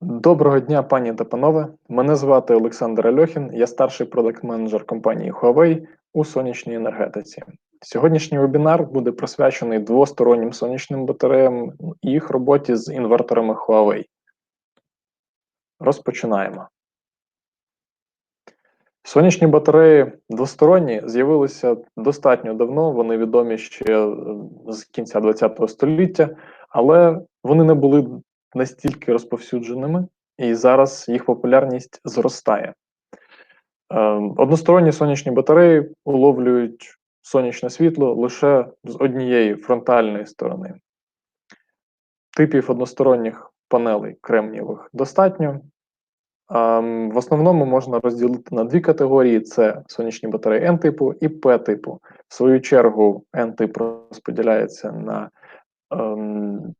Доброго дня, пані та панове. Мене звати Олександр Альохін, я старший продакт-менеджер компанії Huawei у сонячній енергетиці. Сьогоднішній вебінар буде присвячений двостороннім сонячним батареям і їх роботі з інверторами Huawei. Розпочинаємо. Сонячні батареї двосторонні з'явилися достатньо давно, вони відомі ще з кінця ХХ століття, але вони не були настільки розповсюдженими, і зараз їх популярність зростає. Е, односторонні сонячні батареї уловлюють сонячне світло лише з однієї фронтальної сторони. Типів односторонніх панелей кремнієвих достатньо. В основному можна розділити на дві категорії: це сонячні батареї N-типу і P-типу. В свою чергу, N-тип розподіляється на ем,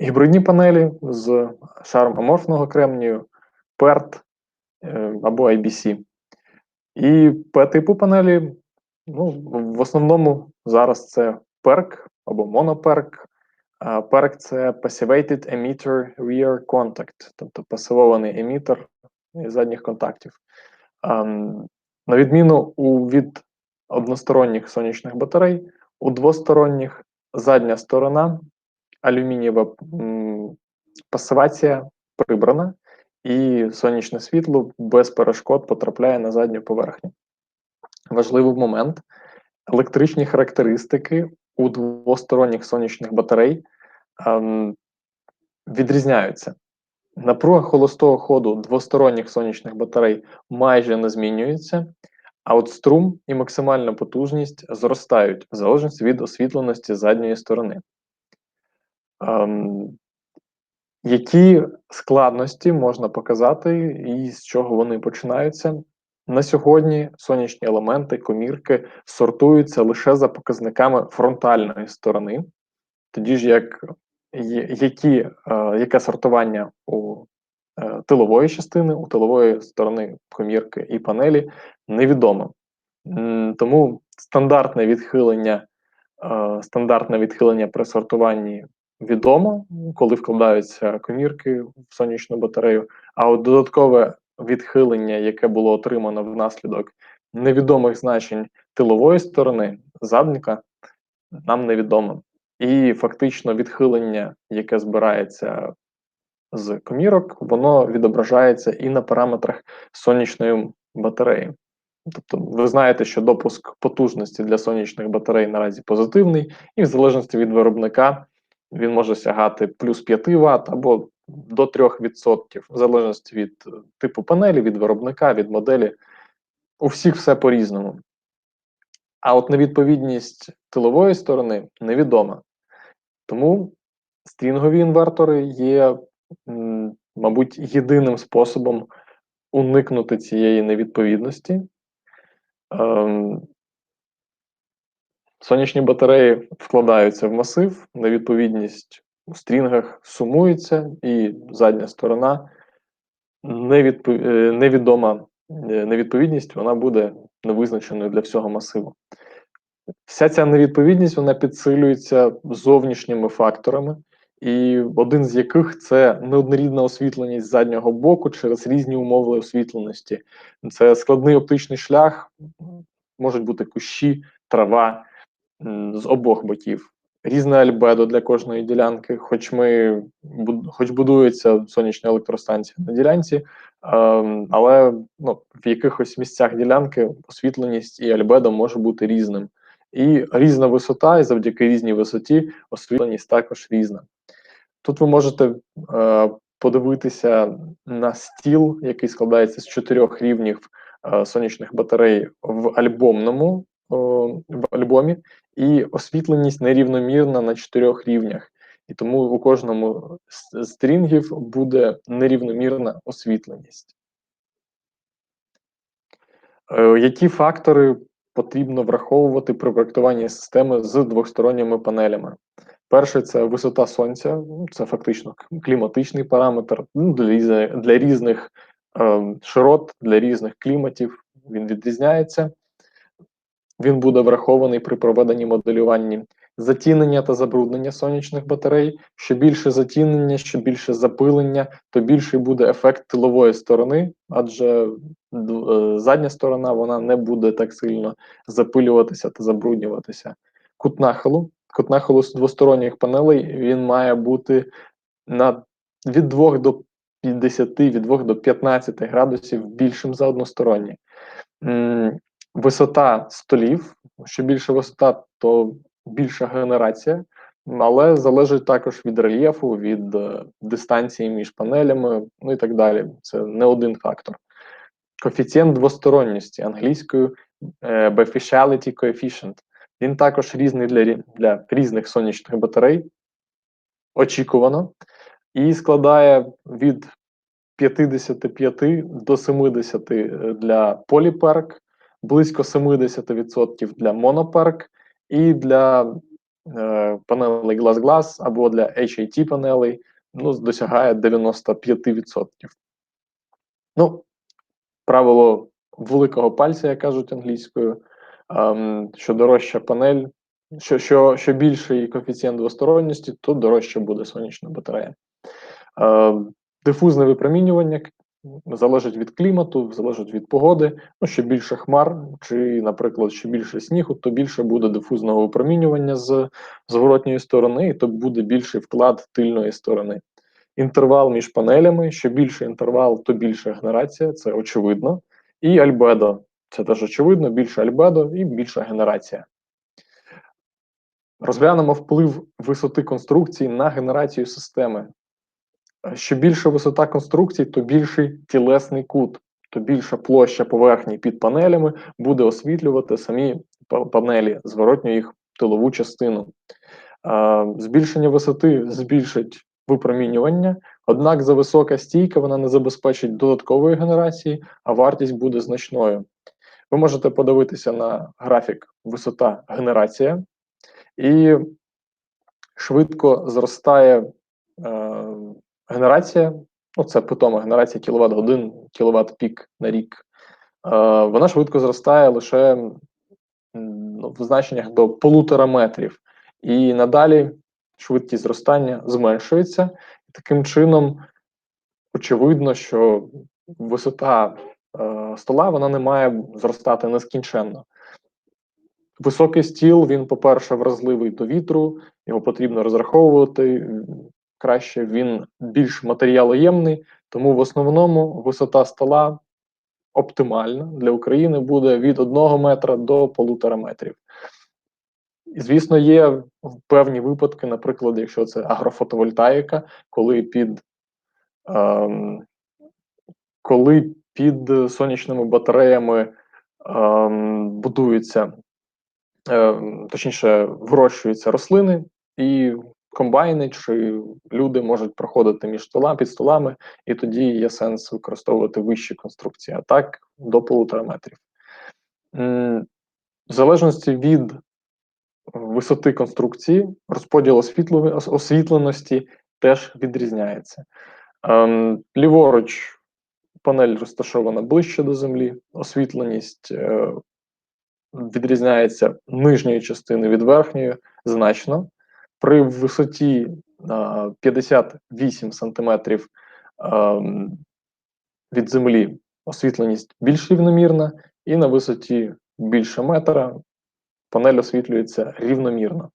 гібридні панелі з шаром аморфного кремнію, PERT е, або IBC. І P-типу панелі, ну, в основному зараз це PERC або моноперк. PERC – це Passivated Emitter Rear Contact, тобто пасивований емітер задніх контактів. На відміну у, від односторонніх сонячних батарей, у двосторонніх задня сторона алюмінієва пасивація прибрана, і сонячне світло без перешкод потрапляє на задню поверхню. Важливий момент: електричні характеристики у двосторонніх сонячних батарей ем, відрізняються. Напруга холостого ходу двосторонніх сонячних батарей майже не змінюється, а от струм і максимальна потужність зростають в залежності від освітленості задньої сторони. Ем, які складності можна показати, і з чого вони починаються? На сьогодні сонячні елементи, комірки сортуються лише за показниками фронтальної сторони, тоді ж як які, е, яке сортування у е, тилової частини, у тилової сторони комірки і панелі невідомо. Тому стандартне відхилення, е, стандартне відхилення при сортуванні відомо, коли вкладаються комірки в сонячну батарею, а от додаткове відхилення, яке було отримано внаслідок невідомих значень тилової сторони задника, нам невідомо. І фактично відхилення, яке збирається з комірок, воно відображається і на параметрах сонячної батареї. Тобто, ви знаєте, що допуск потужності для сонячних батарей наразі позитивний, і в залежності від виробника він може сягати плюс 5 Вт або до 3%, в залежності від типу панелі, від виробника, від моделі. У всіх все по-різному. А от невідповідність тилової сторони невідома. Тому стрінгові інвертори є, мабуть, єдиним способом уникнути цієї невідповідності. Ем, Сонячні батареї вкладаються в масив, невідповідність у стрінгах сумується, і задня сторона. Е, невідома е, невідповідність вона буде невизначеною для всього масиву. Вся ця невідповідність вона підсилюється зовнішніми факторами, і один з яких це неоднорідна освітленість заднього боку через різні умови освітленості. Це складний оптичний шлях, можуть бути кущі, трава з обох боків. Різне альбедо для кожної ділянки, хоч ми хоч будується сонячна електростанція на ділянці, ем, але ну, в якихось місцях ділянки освітленість і альбедо може бути різним. І різна висота, і завдяки різній висоті освітленість також різна. Тут ви можете е, подивитися на стіл, який складається з чотирьох рівнів е, сонячних батарей в альбомному в альбомі, і освітленість нерівномірна на чотирьох рівнях. І тому у кожному з стрінгів буде нерівномірна освітленість. Е, які фактори потрібно враховувати при проектуванні системи з двосторонніми панелями? Перше, це висота сонця, це фактично кліматичний параметр ну, для для різних е, широт, для різних кліматів він відрізняється він буде врахований при проведенні моделювання затінення та забруднення сонячних батарей. Що більше затінення, що більше запилення, то більший буде ефект тилової сторони, адже е, задня сторона вона не буде так сильно запилюватися та забруднюватися. Кут нахилу. Кут нахилу з двосторонніх панелей він має бути на від 2 до 50, від 2 до 15 градусів більшим за односторонній. Висота столів, що більше висота, то більша генерація, але залежить також від рельєфу, від е, дистанції між панелями, ну і так далі. Це не один фактор. Коефіцієнт двосторонності англійською е, beneficiality coefficient. Він також різний для, для різних сонячних батарей, очікувано, і складає від 55 до 70 для поліперк, близько 70% для моноперк, і для е, панелей Glass-Glass або для HIT панелей ну, досягає 95%. Ну, правило великого пальця, як кажуть англійською, ем, що дорожча панель, що, що, що більший коефіцієнт двосторонності, то дорожче буде сонячна батарея. Е, дифузне випромінювання залежить від клімату, залежить від погоди. Ну, що більше хмар, чи, наприклад, що більше снігу, то більше буде дифузного випромінювання з зворотньої сторони, і то буде більший вклад тильної сторони. Інтервал між панелями, що більше інтервал, то більша генерація, це очевидно. І альбедо, це теж очевидно, більше альбедо і більша генерація. Розглянемо вплив висоти конструкції на генерацію системи. Е, Що більша висота конструкції, то більший тілесний кут, то більша площа поверхні під панелями буде освітлювати самі панелі, зворотню їх тилову частину. Е, Збільшення висоти збільшить випромінювання, однак за висока стійка вона не забезпечить додаткової генерації, а вартість буде значною. Ви можете подивитися на графік висота генерація, і швидко зростає е, генерація, ну це питома генерація кіловат годин, кіловат пік на рік. Е, вона швидко зростає лише ну, в значеннях до полутора метрів. І надалі швидкість зростання зменшується. Таким чином, очевидно, що висота е, стола вона не має зростати нескінченно. Високий стіл, він, по-перше, вразливий до вітру, його потрібно розраховувати. Краще він більш матеріалоємний, тому в основному висота стола оптимальна для України буде від 1 метра до полутора метрів. І, звісно, є певні випадки, наприклад, якщо це агрофотовольтаїка, коли під, ем, коли під сонячними батареями ем, будуються, ем, точніше, вирощуються рослини, і комбайни чи люди можуть проходити між стола під столами, і тоді є сенс використовувати вищі конструкції, а так до полутора метрів. В залежності від висоти конструкції, розподіл освітленості теж відрізняється. Ем, ліворуч панель розташована ближче до землі, освітленість е, відрізняється нижньої частини від верхньої значно. При висоті е, 58 см ем, від землі освітленість більш рівномірна, і на висоті більше метра панель освітлюється рівномірно.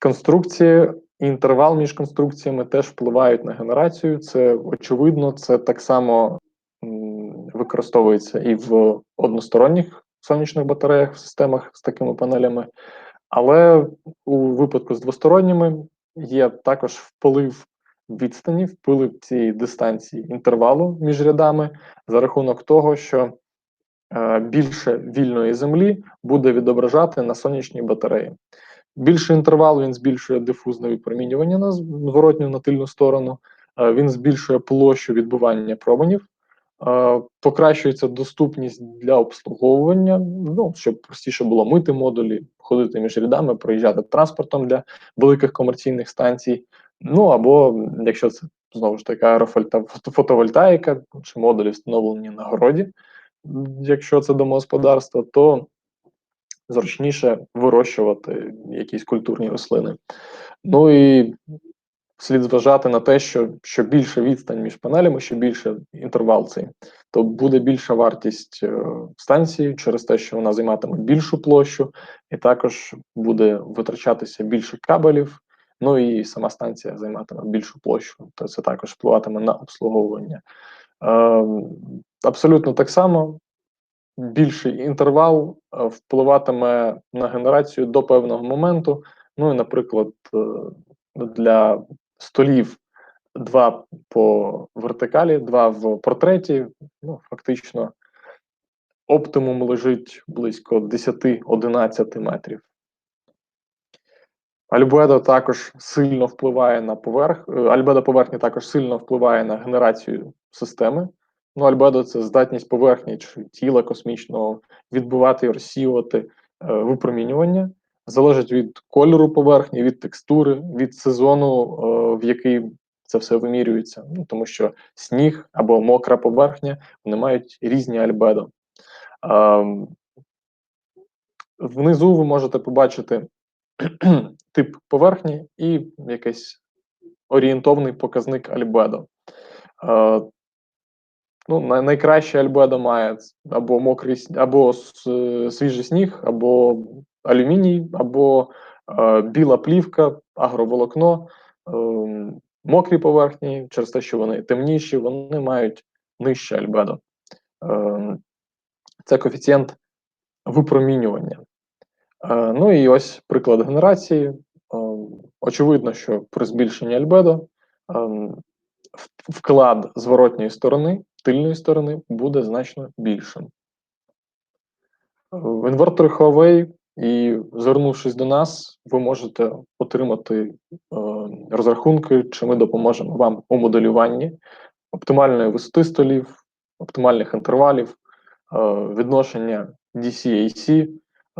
Конструкції і інтервал між конструкціями теж впливають на генерацію. Це очевидно, це так само використовується і в односторонніх сонячних батареях в системах з такими панелями. Але у випадку з двосторонніми є також вплив відстані, вплив цієї дистанції інтервалу між рядами за рахунок того, що е, більше вільної землі буде відображати на сонячній батареї. Більший інтервал він збільшує дифузне випромінювання на зворотню на тильну сторону, е, він збільшує площу відбивання променів, покращується доступність для обслуговування, ну, щоб простіше було мити модулі, ходити між рядами, проїжджати транспортом для великих комерційних станцій. Ну або якщо це знову ж таки аерофольта- фотовольтаїка чи модулі встановлені на городі, якщо це домогосподарство, то зручніше вирощувати якісь культурні рослини. Ну і слід зважати на те, що що більше відстань між панелями, що більше інтервал цей, то буде більша вартість е, станції через те, що вона займатиме більшу площу, і також буде витрачатися більше кабелів. Ну і сама станція займатиме більшу площу, то це також впливатиме на обслуговування. Е, Абсолютно так само. Більший інтервал е, впливатиме на генерацію до певного моменту. Ну і, наприклад, е, для столів два по вертикалі, два в портреті. Ну, фактично, оптимум лежить близько 10-11 метрів. Альбедо також сильно впливає на поверх. Е, альбедо поверхні також сильно впливає на генерацію системи. Ну, альбедо це здатність поверхні чи тіла космічного відбувати і розсіювати е, випромінювання залежить від кольору поверхні, від текстури, від сезону, е, в який це все вимірюється. Ну, Тому що сніг або мокра поверхня вони мають різні альбедо. Внизу ви можете побачити тип поверхні і якийсь орієнтовний показник альбедо. Е, ну, Найкраще альбедо має або мокрий або свіжий сніг, або алюміній або е, біла плівка, агроволокно, мокрі поверхні, через те, що вони темніші, вони мають нижче альбедо. Е, це коефіцієнт випромінювання. Е, ну і ось приклад генерації. Е, очевидно, що при збільшенні альбедо е, вклад зворотньої сторони, тильної сторони, буде значно більшим. В інверторі Huawei і, звернувшись до нас, ви можете отримати е, розрахунки, чи ми допоможемо вам у моделюванні оптимальної висоти столів, оптимальних інтервалів, е, відношення DC-AC,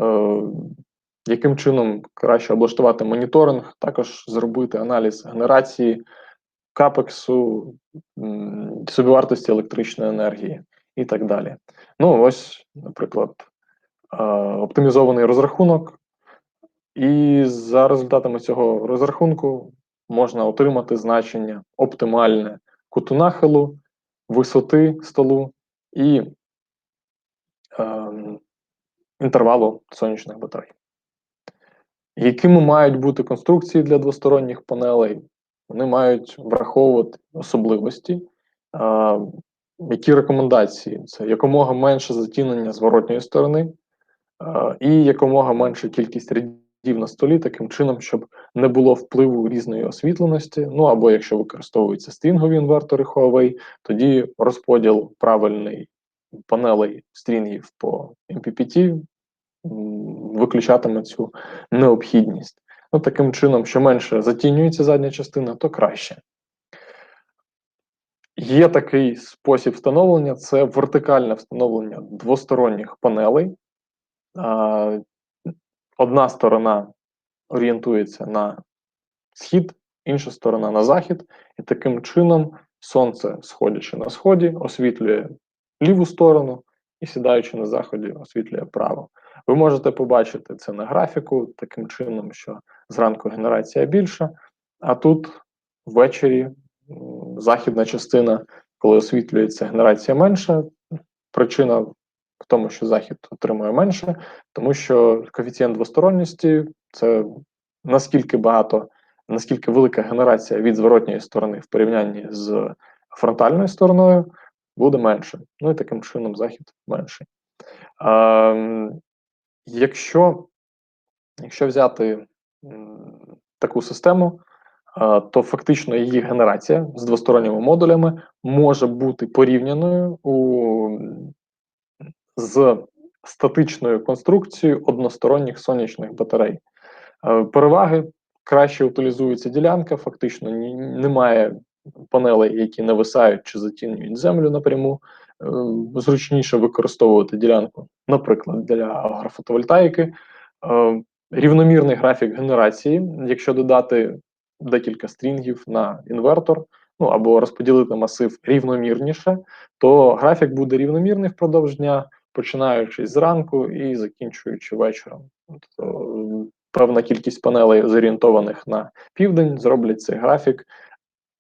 е, яким чином краще облаштувати моніторинг, також зробити аналіз генерації капексу, собівартості електричної енергії і так далі. Ну, ось, наприклад оптимізований розрахунок, і за результатами цього розрахунку можна отримати значення оптимальне куту нахилу, висоти столу і е, інтервалу сонячних батарей. Якими мають бути конструкції для двосторонніх панелей? Вони мають враховувати особливості. Е, які рекомендації? Це якомога менше затінення зворотньої сторони, і якомога менша кількість рядів на столі, таким чином, щоб не було впливу різної освітленості. Ну або якщо використовуються стрінгові інвертори Huawei, тоді розподіл правильний панелей стрінгів по MPPT виключатиме цю необхідність. Ну, Таким чином, що менше затінюється задня частина, то краще. Є такий спосіб встановлення це вертикальне встановлення двосторонніх панелей одна сторона орієнтується на схід, інша сторона на захід, і таким чином сонце, сходячи на сході, освітлює ліву сторону і сідаючи на заході, освітлює право. Ви можете побачити це на графіку, таким чином, що зранку генерація більша, а тут ввечері західна частина, коли освітлюється генерація менша. Причина тому, що захід отримує менше, тому що коефіцієнт двосторонності це наскільки багато, наскільки велика генерація від зворотньої сторони в порівнянні з фронтальною стороною буде менше. Ну і таким чином захід менший. А, Якщо якщо взяти таку систему, то фактично її генерація з двосторонніми модулями може бути порівняною у з статичною конструкцією односторонніх сонячних батарей. Е, переваги краще утилізується ділянка, фактично немає панелей, які нависають чи затінюють землю напряму. Е, зручніше використовувати ділянку, наприклад, для агрофотовольтаїки. Е, рівномірний графік генерації, якщо додати декілька стрінгів на інвертор, ну або розподілити масив рівномірніше, то графік буде рівномірний впродовж дня починаючи зранку і закінчуючи вечором. Тобто, певна кількість панелей, зорієнтованих на південь, зроблять цей графік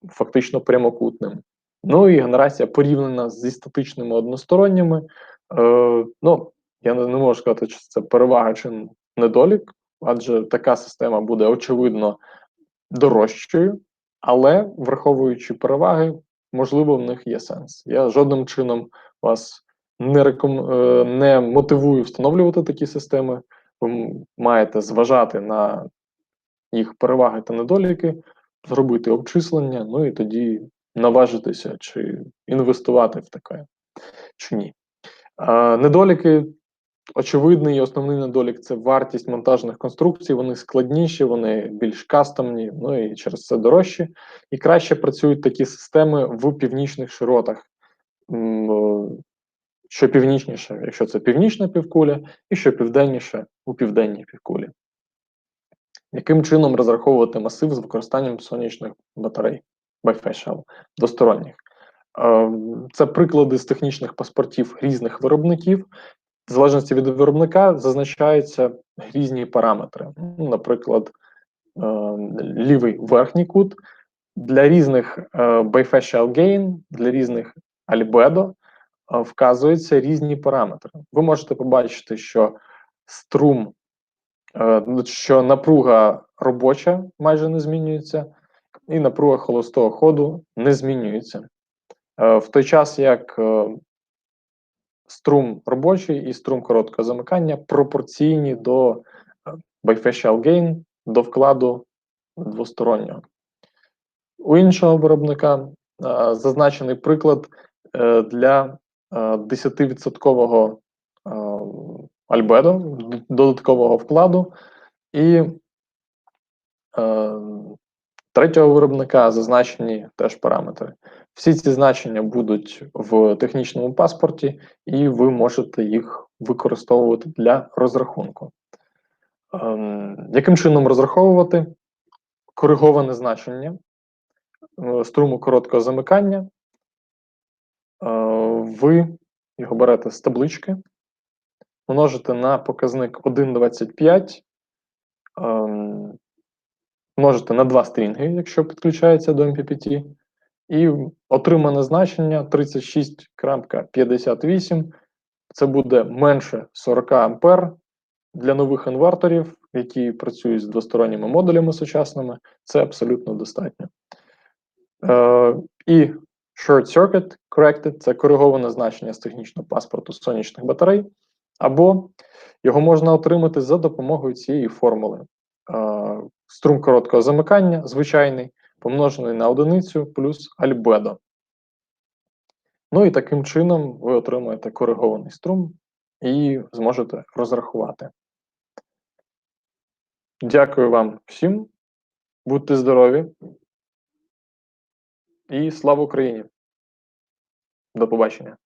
фактично прямокутним. Ну і генерація порівняна зі статичними односторонніми. Е, ну, я не можу сказати, чи це перевага чи недолік, адже така система буде очевидно дорожчою, але враховуючи переваги, можливо, в них є сенс. Я жодним чином вас не реком... е, не мотивую встановлювати такі системи. Ви маєте зважати на їх переваги та недоліки, зробити обчислення, ну і тоді наважитися, чи інвестувати в таке, чи ні. Е, недоліки, очевидний і основний недолік це вартість монтажних конструкцій. Вони складніші, вони більш кастомні, ну і через це дорожчі. І краще працюють такі системи в північних широтах. Що північніше, якщо це північна півкуля, і що південніше у південній півкулі. Яким чином розраховувати масив з використанням сонячних батарей двосторонніх? Е, Це приклади з технічних паспортів різних виробників. В залежності від виробника зазначаються різні параметри. Ну, Наприклад, е, лівий верхній кут для різних е, bifacial gain, для різних е, вказуються різні параметри. Ви можете побачити, що струм, е, ну, що напруга робоча майже не змінюється, і напруга холостого ходу не змінюється. Е, В той час як е, струм робочий і струм короткого замикання пропорційні до е, bifacial gain, до вкладу двостороннього. У іншого виробника е, зазначений приклад е, для е, 10% е, альбедо, додаткового вкладу, і е, третього виробника зазначені теж параметри. Всі ці значення будуть в технічному паспорті, і ви можете їх використовувати для розрахунку. Ем, Яким чином розраховувати? Кориговане значення е, струму короткого замикання. Ви його берете з таблички, множите на показник 1,25, ем, множите на два стрінги, якщо підключається до MPPT, і отримане значення 36.58. Це буде менше 40 ампер для нових інверторів, які працюють з двосторонніми модулями сучасними. Це абсолютно достатньо. Е, і short circuit corrected – це кориговане значення з технічного паспорту сонячних батарей, або його можна отримати за допомогою цієї формули. Струм короткого замикання, звичайний, помножений на одиницю плюс альбедо. Ну і таким чином ви отримаєте коригований струм і зможете розрахувати. Дякую вам всім. Будьте здорові. І слава Україні! До побачення!